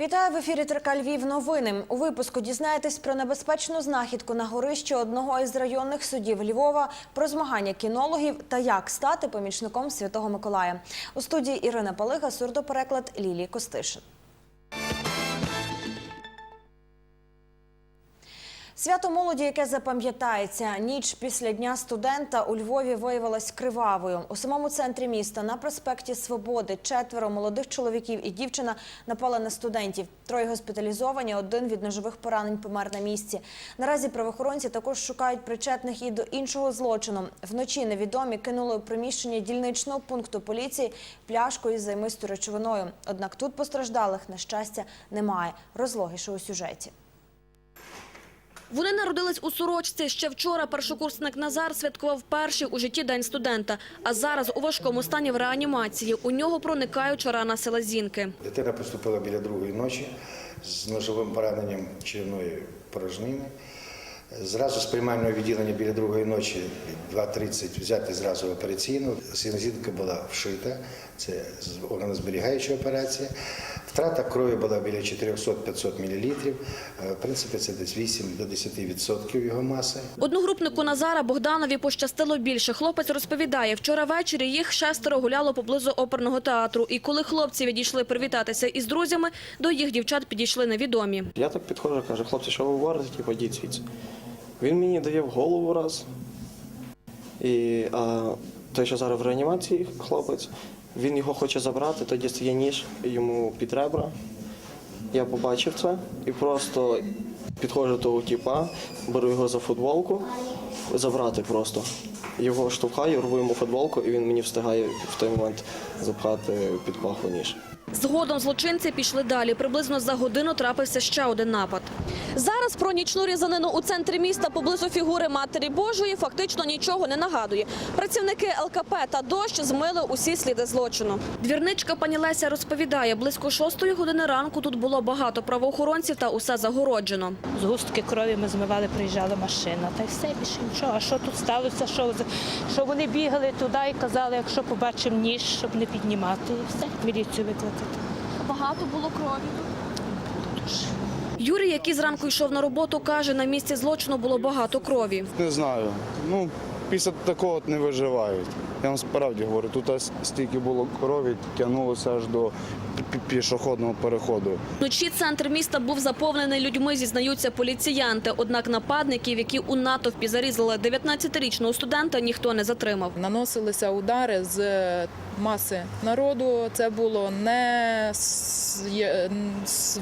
Вітаю в ефірі Трика Львів. Новини у випуску дізнаєтесь про небезпечну знахідку на горищі одного із районних судів Львова, про змагання кінологів та як стати помічником Святого Миколая. У студії Ірина Палига, сурдопереклад Лілії Костишин. Свято молоді, яке запам'ятається, ніч після дня студента у Львові виявилась кривавою. У самому центрі міста на проспекті Свободи четверо молодих чоловіків і дівчина напали на студентів. Троє госпіталізовані, один від ножових поранень помер на місці. Наразі правоохоронці також шукають причетних і до іншого злочину. Вночі невідомі кинули у приміщення дільничного пункту поліції пляшку із займистою речовиною. Однак тут постраждалих на щастя немає. Розлогіше у сюжеті. Вони народились у сорочці. Ще вчора першокурсник Назар святкував перший у житті день студента. А зараз у важкому стані в реанімації. У нього проникаюча рана селезінки. Дитина поступила біля другої ночі з ножовим пораненням черевної порожнини. Зразу з приймального відділення біля другої ночі 2.30 взяти зразу операційну. Синезінка була вшита, це органозберігаюча операція. Втрата крові була біля 400-500 мл. В принципі, це десь 8 до 10% його маси. Одногрупнику Назара Богданові пощастило більше. Хлопець розповідає, вчора ввечері їх шестеро гуляло поблизу оперного театру. І коли хлопці відійшли привітатися із друзями, до їх дівчат підійшли невідомі. Я так підходжу, кажу, хлопці, що ви говорите, типу, йдіть звідси. Він мені дає в голову раз. І а, той, що зараз в реанімації хлопець, він його хоче забрати, тоді стає ніж йому під ребра. Я побачив це і просто підходжу до того тіпа, беру його за футболку, забрати просто. Його штовхаю, рву йому футболку, і він мені встигає в той момент запхати під паху ніж. Згодом злочинці пішли далі. Приблизно за годину трапився ще один напад. Зараз про нічну різанину у центрі міста поблизу фігури Матері Божої фактично нічого не нагадує. Працівники ЛКП та дощ змили усі сліди злочину. Двірничка пані Леся розповідає, близько шостої години ранку тут було багато правоохоронців та усе загороджено. Згустки крові ми змивали, приїжджала машина. Та й все більше нічого. А що тут сталося? Що, з- що вони бігали туди і казали, якщо побачимо ніж, щоб не піднімати, і все, міліцію викликати. Багато було крові. Юрій, який зранку йшов на роботу, каже, на місці злочину було багато крові. Не знаю. Ну, після такого не виживають. Я вам справді говорю, тут стільки було крові, тягнулося аж до пішохідного переходу. Вночі центр міста був заповнений людьми, зізнаються поліціянти. Однак нападників, які у натовпі зарізали 19-річного студента, ніхто не затримав. Наносилися удари з маси народу. Це було не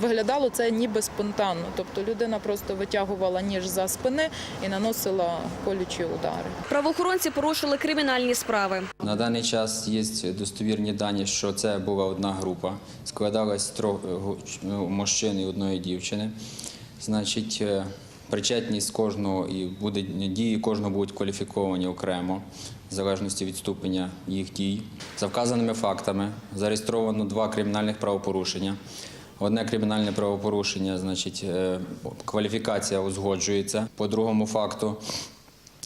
виглядало це ніби спонтанно. Тобто людина просто витягувала ніж за спини і наносила колючі удари. Правоохоронці порушили кримінальні справи. На даний час є достовірні дані, що це була одна група. Складалась з трьох е, ну, мужчин і одної дівчини. Значить, е, причетність кожного і буде дії кожного будуть кваліфіковані окремо, в залежності від ступеня їх дій. За вказаними фактами зареєстровано два кримінальних правопорушення. Одне кримінальне правопорушення, значить, е, кваліфікація узгоджується. По другому факту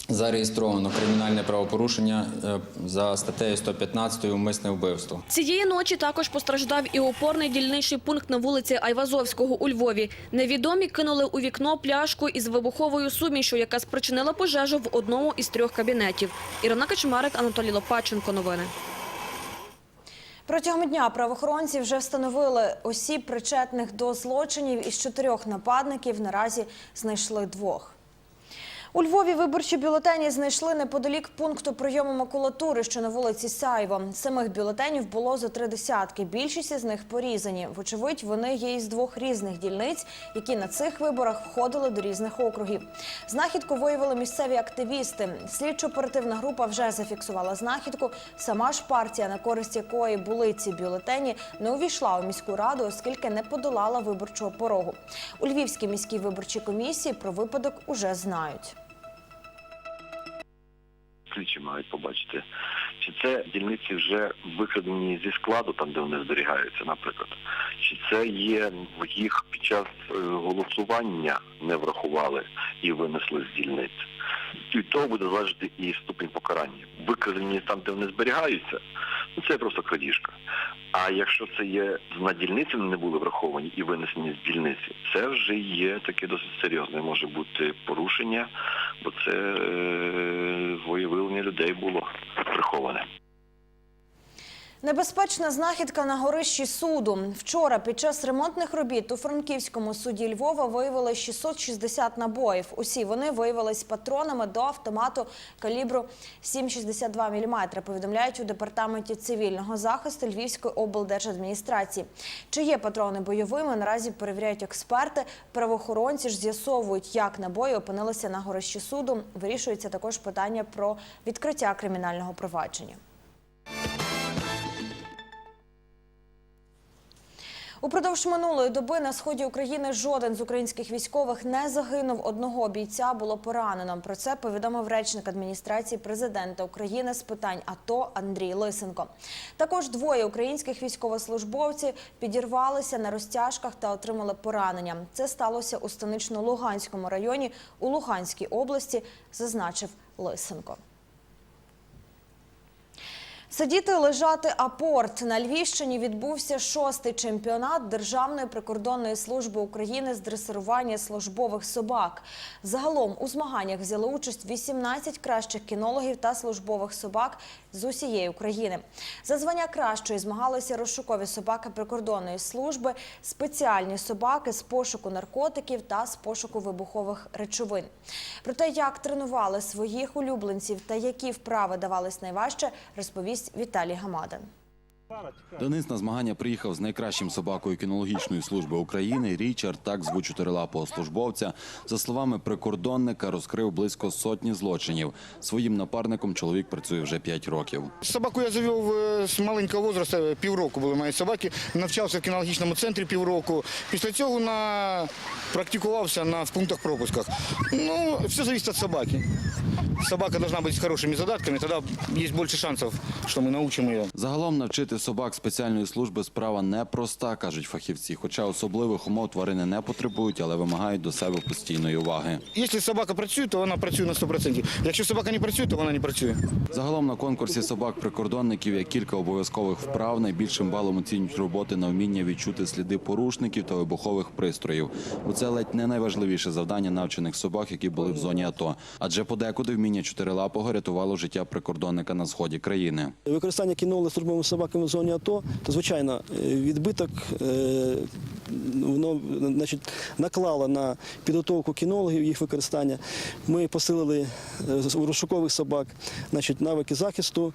Зареєстровано кримінальне правопорушення е, за статтею 115 умисне вбивство. Цієї ночі також постраждав і опорний дільничний пункт на вулиці Айвазовського у Львові. Невідомі кинули у вікно пляшку із вибуховою сумішю, яка спричинила пожежу в одному із трьох кабінетів. Ірина Качмарик, Анатолій Лопаченко. Новини. Протягом дня правоохоронці вже встановили осіб, причетних до злочинів. Із чотирьох нападників наразі знайшли двох. У Львові виборчі бюлетені знайшли неподалік пункту прийому макулатури, що на вулиці Сайво. Самих бюлетенів було за три десятки. Більшість із них порізані. Вочевидь, вони є із двох різних дільниць, які на цих виборах входили до різних округів. Знахідку виявили місцеві активісти. Слідчо-оперативна група вже зафіксувала знахідку. Сама ж партія, на користь якої були ці бюлетені, не увійшла у міську раду, оскільки не подолала виборчого порогу. У Львівській міській виборчій комісії про випадок уже знають. Слідчі мають побачити, чи це дільниці вже викрадені зі складу, там де вони зберігаються, наприклад, чи це є їх під час е, голосування не врахували і винесли з дільниць. Від того буде залежати і ступінь покарання. Викрадені там, де вони зберігаються, ну це просто крадіжка. А якщо це є на дільниці не були враховані і винесені з дільниці, це вже є таке досить серйозне. Може бути порушення, бо це е, виявлення людей було приховане. Небезпечна знахідка на горищі суду. Вчора під час ремонтних робіт у Франківському суді Львова виявили 660 набоїв. Усі вони виявились патронами до автомату калібру 7,62 мм, повідомляють у департаменті цивільного захисту Львівської облдержадміністрації. Чи є патрони бойовими, наразі перевіряють експерти. Правоохоронці ж з'ясовують, як набої опинилися на горищі суду. Вирішується також питання про відкриття кримінального провадження. Упродовж минулої доби на сході України жоден з українських військових не загинув. Одного бійця було поранено. Про це повідомив речник адміністрації президента України з питань АТО Андрій Лисенко. Також двоє українських військовослужбовців підірвалися на розтяжках та отримали поранення. Це сталося у станично-Луганському районі у Луганській області, зазначив Лисенко. Сидіти, лежати, апорт. На Львівщині відбувся шостий чемпіонат Державної прикордонної служби України з дресирування службових собак. Загалом у змаганнях взяли участь 18 кращих кінологів та службових собак з усієї України. За звання кращої змагалися розшукові собаки прикордонної служби, спеціальні собаки з пошуку наркотиків та з пошуку вибухових речовин. Про те, як тренували своїх улюбленців та які вправи давались найважче, розповість Віталій Гамадин. Денис на змагання приїхав з найкращим собакою кінологічної служби України. Річард, так звуть чотирилапого службовця. За словами прикордонника, розкрив близько сотні злочинів. Своїм напарником чоловік працює вже п'ять років. Собаку я завів е, з маленького возрасту, півроку були мої собаки. Навчався в кінологічному центрі півроку. Після цього на... практикувався на в пунктах пропусках. Ну, все залежить від собаки. Собака должна бути з хорошими задатками, тоді є більше шансів, що ми навчимо її. Загалом навчити собак спеціальної служби справа непроста, кажуть фахівці. Хоча особливих умов тварини не потребують, але вимагають до себе постійної уваги. Якщо собака працює, то вона працює на 100%. Якщо собака не працює, то вона не працює. Загалом на конкурсі собак-прикордонників є кілька обов'язкових вправ. Найбільшим балом оцінюють роботи на вміння відчути сліди порушників та вибухових пристроїв. У це ледь не найважливіше завдання навчених собак, які були в зоні АТО. Адже подекуди вміння чотирилапого рятувало життя прикордонника на сході країни. Використання кіноли службовими собаками в зоні АТО, то звичайно е, відбиток е, воно значить, наклало на підготовку кінологів їх використання. Ми посилили е, у розшукових собак значить, навики захисту.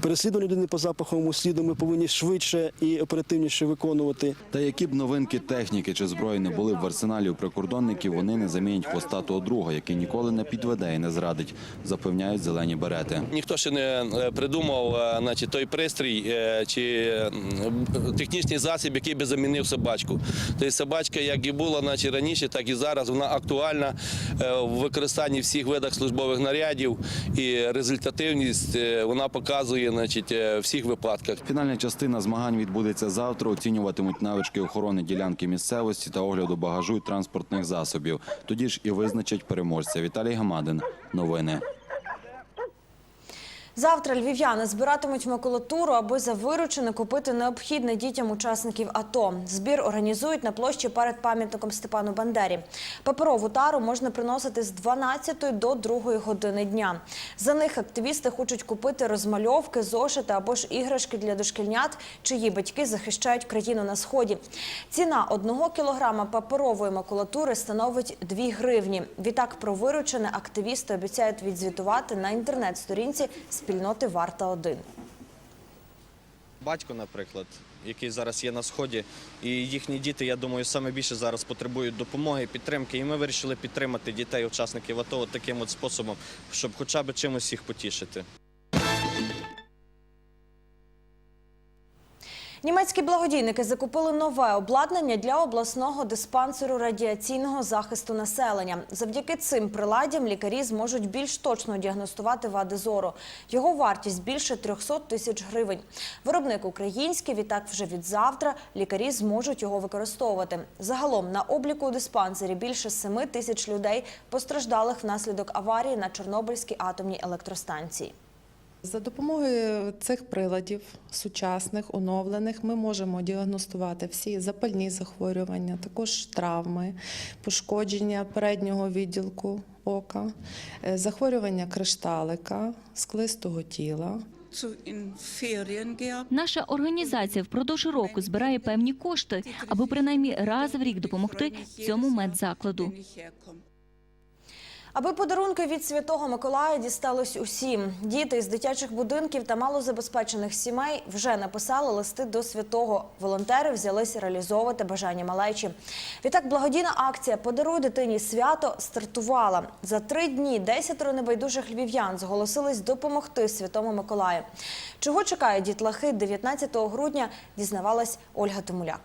Переслідування людини по запаховому сліду ми повинні швидше і оперативніше виконувати. Та які б новинки техніки чи зброї не були в арсеналі у прикордонників, вони не замінять хвостатого друга, який ніколи не підведе і не зрадить, запевняють зелені берети. Ніхто ще не е, придумав е, значить, той пристрій е, чи технічний засіб, який би замінив собачку. Тобто собачка, як і була значить, раніше, так і зараз, вона актуальна в використанні всіх видах службових нарядів і результативність вона показує значить, е, в всіх випадках. Фінальна частина змагань відбудеться завтра. Оцінюватимуть навички охорони ділянки місцевості та огляду багажу і транспортних засобів. Тоді ж і визначать переможця. Віталій Гамадин. Новини. Завтра львів'яни збиратимуть макулатуру, аби за виручене купити необхідне дітям учасників АТО. Збір організують на площі перед пам'ятником Степану Бандері. Паперову тару можна приносити з 12 до 2 години дня. За них активісти хочуть купити розмальовки, зошити або ж іграшки для дошкільнят, чиї батьки захищають країну на сході. Ціна одного кілограма паперової макулатури становить 2 гривні. Відтак про виручене активісти обіцяють відзвітувати на інтернет-сторінці спільноти Варта 1 батько, наприклад, який зараз є на сході, і їхні діти, я думаю, саме більше зараз потребують допомоги, підтримки. І ми вирішили підтримати дітей, учасників АТО таким от способом, щоб хоча б чимось їх потішити. Німецькі благодійники закупили нове обладнання для обласного диспансеру радіаційного захисту населення. Завдяки цим приладдям лікарі зможуть більш точно діагностувати вади зору. Його вартість більше 300 тисяч гривень. Виробник український, відтак вже від завтра лікарі зможуть його використовувати. Загалом на обліку у диспансері більше 7 тисяч людей, постраждалих внаслідок аварії на Чорнобильській атомній електростанції. За допомогою цих приладів сучасних, оновлених, ми можемо діагностувати всі запальні захворювання, також травми, пошкодження переднього відділку ока, е, захворювання кришталика, склистого тіла. Наша організація впродовж року збирає певні кошти, аби принаймні раз в рік допомогти цьому медзакладу. Аби подарунки від Святого Миколая дістались усім. Діти з дитячих будинків та малозабезпечених сімей вже написали листи до святого. Волонтери взялись реалізовувати бажання малечі. Відтак, благодійна акція Подаруй дитині свято стартувала. За три дні десятеро небайдужих львів'ян зголосились допомогти Святому Миколаю. Чого чекають дітлахи 19 грудня, дізнавалась Ольга Томуляк.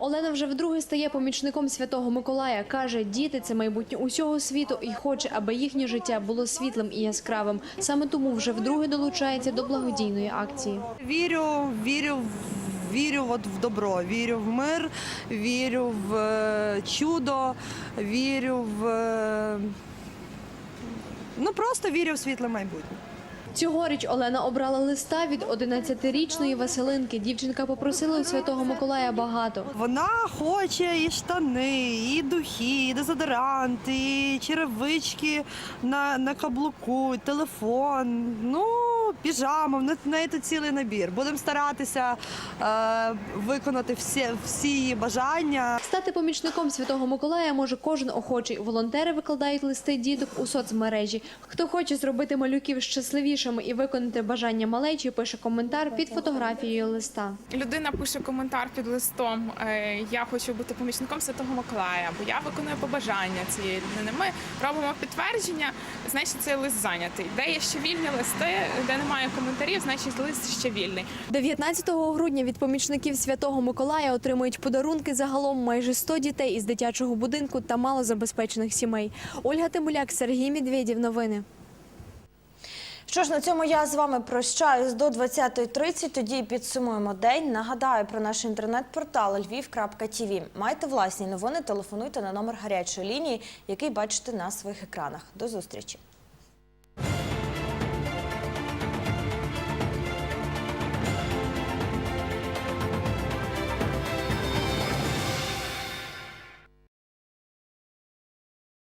Олена вже вдруге стає помічником Святого Миколая. Каже, діти – це майбутнє усього світу і хоче, аби їхнє життя було світлим і яскравим. Саме тому вже вдруге долучається до благодійної акції. Вірю, вірю, в- вірю от в добро, вірю в мир, вірю в е, чудо, вірю в е, ну просто вірю в світле майбутнє. Цьогоріч Олена обрала листа від 11-річної Василинки. Дівчинка попросила у Святого Миколая багато. Вона хоче і штани, і духи, і дезодорант, і черевички на, на каблуку, і телефон. Ну, піжама, в неї- цілий набір. Будемо старатися е, виконати всі, всі її бажання. Стати помічником Святого Миколая може кожен охочий. Волонтери викладають листи діток у соцмережі. Хто хоче зробити малюків щасливішими і виконати бажання малечі, пише коментар під фотографією листа. Людина пише коментар під листом. е, Я хочу бути помічником Святого Миколая, бо я виконую побажання цієї людини. Ми робимо підтвердження, значить цей лист зайнятий. Де є ще вільні листи, де немає коментарів, значить лист ще вільний. 19 грудня від помічників Святого Миколая отримують подарунки загалом майже 100 дітей із дитячого будинку та малозабезпечених сімей. Ольга Тимуляк, Сергій Медведєв. Новини. Що ж, на цьому я з вами прощаюсь до 20.30. Тоді підсумуємо день. Нагадаю про наш інтернет-портал lviv.tv. Майте власні новини, телефонуйте на номер гарячої лінії, який бачите на своїх екранах. До зустрічі.